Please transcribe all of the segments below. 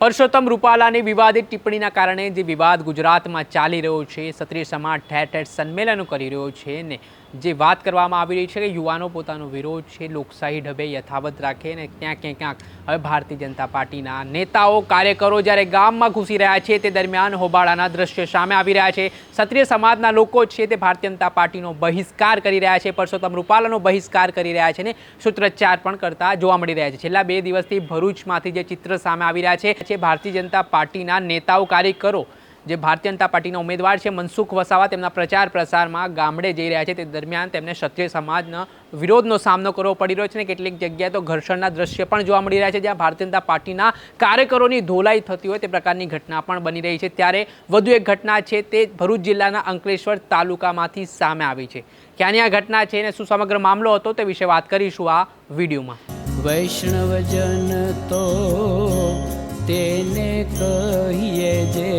પરસોત્તમ રૂપાલાની વિવાદિત ટિપ્પણીના કારણે જે વિવાદ ગુજરાતમાં ચાલી રહ્યો છે, ક્ષત્રિય સમાજ ઠેર ઠેર સંમેલનો કરી રહ્યો છે ને જે વાત કરવામાં આવી રહી છે કે યુવાનો પોતાનો વિરોધ છે, લોકશાહી ઢબે યથાવત રાખે ને ક્યાંક ક્યાંક ક્યાંક હવે ભારતીય જનતા પાર્ટીના નેતાઓ, કાર્યકરો જ્યારે ગામમાં ઘૂસી રહ્યા છે, તે દરમિયાન હોબાળાના દ્રશ્યો સામે આવી રહ્યા છે. ક્ષત્રિય સમાજના લોકો છે તે ભારતીય જનતા પાર્ટીનો બહિષ્કાર કરી રહ્યા છે, પરસોત્તમ રૂપાલાનો બહિષ્કાર કરી રહ્યા છે ને સૂત્રોચ્ચાર પણ કરતા જોવા મળી રહ્યા છે. છેલ્લા બે દિવસથી ભરૂચમાંથી જે ચિત્ર સામે આવી રહ્યા છે છે ભારતીય જનતા પાર્ટીના નેતાઓ, કાર્યકરો જે ભારતીય જનતા પાર્ટીના ઉમેદવાર છે, મનસુખ વસાવા, તેમના પ્રચાર પ્રસારમાં ગામડે જઈ રહ્યા છે. તે દરમિયાન તેમને ક્ષત્રિય સમાજના વિરોધનો સામનો કરવો પડી રહ્યો છે ને કેટલીક જગ્યાએ તો ઘર્ષણના દ્રશ્ય પણ જોવા મળી રહ્યા છે, જ્યાં ભારતીય જનતા પાર્ટીના કાર્યકરોની ધોલાઈ થતી હોય તે પ્રકારની ઘટના પણ બની રહી છે. ત્યારે વધુ એક ઘટના છે તે ભરૂચ જિલ્લાના અંકલેશ્વર તાલુકામાંથી સામે આવી છે. ક્યાંની આ ઘટના છે અને શું સમગ્ર મામલો હતો તે વિશે વાત કરીશું આ વિડીયોમાં. વૈષ્ણવજન તો તેને કહીએ જે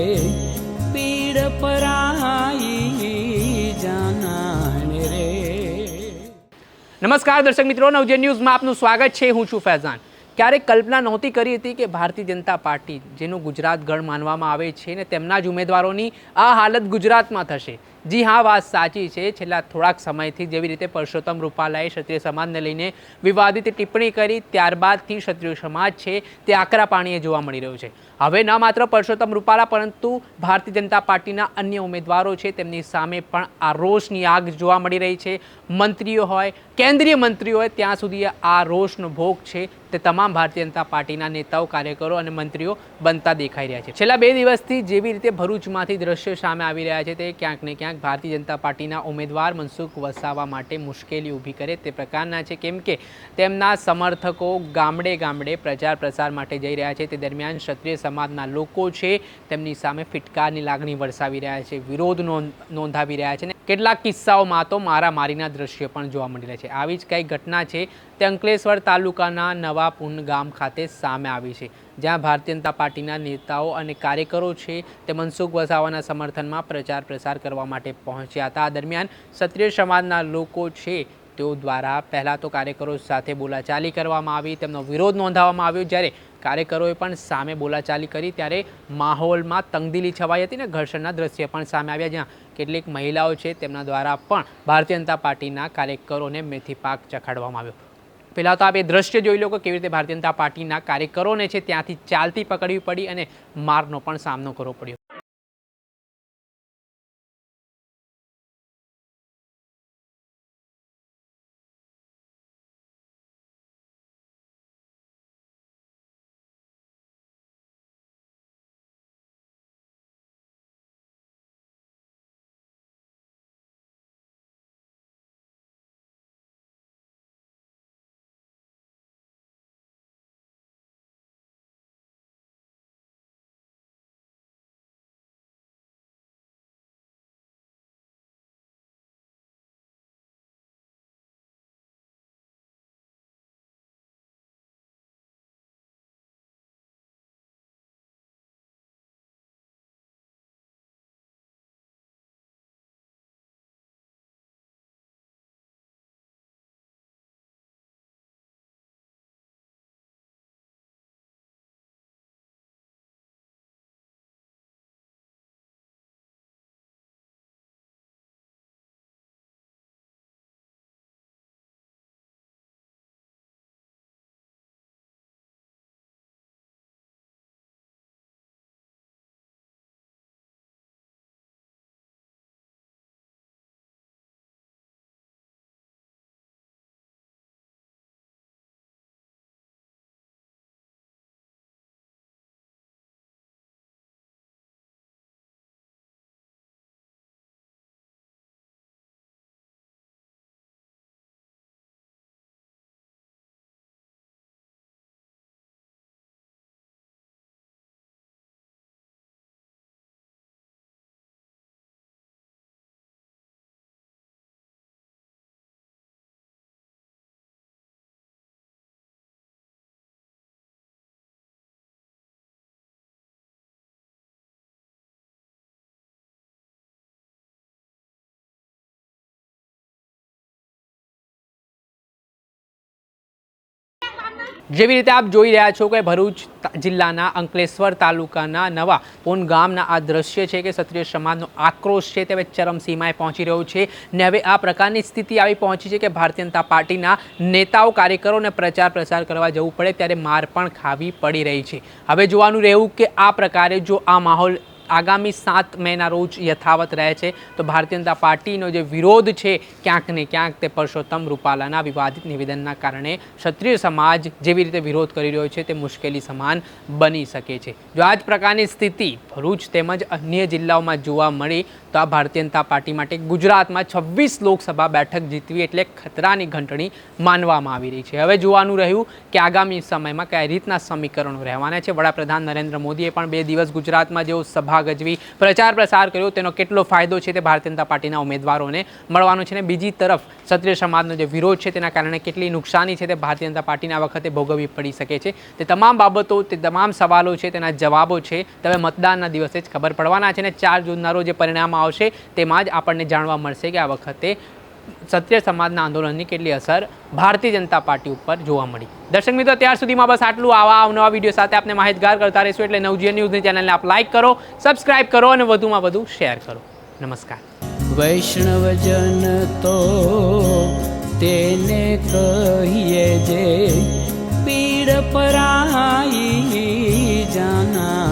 નમસ્કાર દર્શક મિત્રો, નવજે ન્યૂઝમાં આપનું સ્વાગત છે. હું છું ફૈઝાન. ક્યારેક કલ્પના નહોતી કરી હતી કે ભારતીય જનતા પાર્ટી, જેનું ગુજરાત ગણ માનવામાં આવે છે ને તેમના જ ઉમેદવારોની આ હાલત ગુજરાતમાં થશે. જી હા, વાત સાચી છે. છેલ્લા થોડાક સમયથી જેવી રીતે પરસોત્તમ રૂપાલાએ ક્ષત્રિય સમાજને લઈને વિવાદિત ટિપ્પણી કરી, ત્યારબાદથી ક્ષત્રિય સમાજ છે તે આકરા પાણીએ જોવા મળી રહ્યો છે. હવે ન માત્ર પરસોત્તમ રૂપાલા, પરંતુ ભારતીય જનતા પાર્ટીના અન્ય ઉમેદવારો છે, તેમની સામે પણ આ રોષની આગ જોવા મળી રહી છે. મંત્રીઓ હોય, કેન્દ્રીય મંત્રીઓ હોય, ત્યાં સુધી આ રોષનો ભોગ છે તે તમામ ભારતીય જનતા પાર્ટીના નેતાઓ, કાર્યકરો અને મંત્રીઓ બનતા દેખાઈ રહ્યા છે. છેલ્લા બે દિવસથી જેવી રીતે ભરૂચમાંથી દ્રશ્યો સામે આવી રહ્યા છે, તે ક્યાંક ને ક્યાંક ભારતીય જનતા પાર્ટીના ઉમેદવાર મનસુખ વસાવા માટે મુશ્કેલી ઊભી કરે તે પ્રકારના છે, કેમ કે તેમના સમર્થકો ગામડે ગામડે પ્રચાર પ્રસાર માટે જઈ રહ્યા છે. તે દરમિયાન ક્ષત્રિય સમાજના લોકો છે, તેમની સામે ફિટકારની લાગણી વરસાવી રહ્યા છે, વિરોધ નોંધાવી રહ્યા છે ને કેટલાક કિસ્સાઓમાં તો મારામારીના દ્રશ્યો પણ જોવા મળી રહ્યા છે. આવી જ કંઈક ઘટના છે તે અંકલેશ્વર તાલુકાના નવાપુન ગામ ખાતે સામે આવી છે. જ્યાં ભારતીય જનતા પાર્ટીના નેતાઓ અને કાર્યકરો છે તે મનસુખ વસાવાના સમર્થનમાં પ્રચાર પ્રસાર કરવા માટે પહોંચ્યા હતા. આ દરમિયાન ક્ષત્રિય સમાજના લોકો છે તેઓ દ્વારા પહેલાં તો કાર્યકરો સાથે બોલાચાલી કરવામાં આવી. તેમનો વિરોધ નોંધાવવામાં આવ્યો. જ્યારે કાર્યકરોએ પણ સામે બોલાચાલી કરી ત્યારે માહોલમાં તંગદીલી છવાઈ હતી ને ઘર્ષણના દ્રશ્ય પણ સામે આવ્યા. જ્યાં કેટલીક મહિલાઓ છે તેમના દ્વારા પણ ભારતીય જનતા પાર્ટીના કાર્યકરોને મેથી પાક ચખાડવામાં આવ્યો. પહેલાં તો આપ એ દ્રશ્ય જોઈ લો કે કેવી રીતે ભારતીય જનતા પાર્ટીના કાર્યકરોને છે ત્યાંથી ચાલતી પકડવી પડી અને મારનો પણ સામનો કરવો પડ્યો. જેવી રીતે આપ જોઈ રહ્યા છો કે ભરૂચ જિલ્લાના અંકલેશ્વર તાલુકાના નવા પોન ગામના આ દ્રશ્ય છે કે ક્ષત્રિય સમાજનો આક્રોશ છે તે હવે ચરમસીમાએ પહોંચી રહ્યો છે ને હવે આ પ્રકારની સ્થિતિ આવી પહોંચી છે કે ભારતીય જનતા પાર્ટીના નેતાઓ, કાર્યકરોને પ્રચાર પ્રસાર કરવા જવું પડે ત્યારે માર પણ ખાવી પડી રહી છે. હવે જોવાનું રહેવું કે આ પ્રકારે જો આ માહોલ આગામી સાત મેના રોજ યથાવત રહે છે. તો ભારતીય જનતા પાર્ટીનો જે વિરોધ છે, ક્યાંક ને ક્યાંક તે પરસોત્તમ રૂપાલાના વિવાદિત નિવેદનના કારણે ક્ષત્રિય સમાજ જેવી રીતે વિરોધ કરી રહ્યો છે, તે મુશ્કેલી સમાન બની શકે છે. જો આ જ પ્રકારની સ્થિતિ ભરૂચ તેમજ અન્ય જિલ્લાઓમાં જોવા મળી, તો આ ભારતીય જનતા પાર્ટી માટે ગુજરાતમાં છવ્વીસ લોકસભા બેઠક જીતવી એટલે ખતરાની ઘંટણી માનવામાં આવી રહી છે. હવે જોવાનું રહ્યું કે આગામી સમયમાં કઈ રીતના સમીકરણો રહેવાના છે. વડાપ્રધાન નરેન્દ્ર મોદીએ પણ બે દિવસ ગુજરાતમાં જેવો સભા ગજવી પ્રચાર પ્રસાર કર્યો. તેનો કેટલો ફાયદો છે તે ભારતીય જનતા પાર્ટીના ઉમેદવારોને મળવાનો છે. ને બીજી તરફ ક્ષત્રિય સમાજનો જે વિરોધ છે તેના કારણે કેટલી નુકસાની છે તે ભારતીય જનતા પાર્ટીને વખતે ભોગવવી પડી શકે છે. તે તમામ બાબતો, તે તમામ સવાલો છે, તેના જવાબો છે તમે મતદાનના દિવસે જ ખબર પડવાના છે. ને ચાર જૂનના રોજ જે પરિણામ આવશે, તેમાં જ આપણને જાણવા મળશે કે આ વખતે ક્ષત્રિય સમાજના આંદોલનની કેટલી અસર ભારતીય જનતા પાર્ટી ઉપર જોવા મળી. દર્શક મિત્રો, ત્યાર સુધીમાં બસ આટલું. આવા અવનવા વીડિયો સાથે આપણે માહિતગાર કરતા રહીશું. એટલે નવજીવન ન્યૂઝની ચેનલને આપ લાઇક કરો સબસ્ક્રાઇબ કરો અને વધુમાં વધુ શેર કરો. નમસ્કાર. વૈષ્ણવજન તો તેને કહીએ જે, પીડ પરાઈ જાના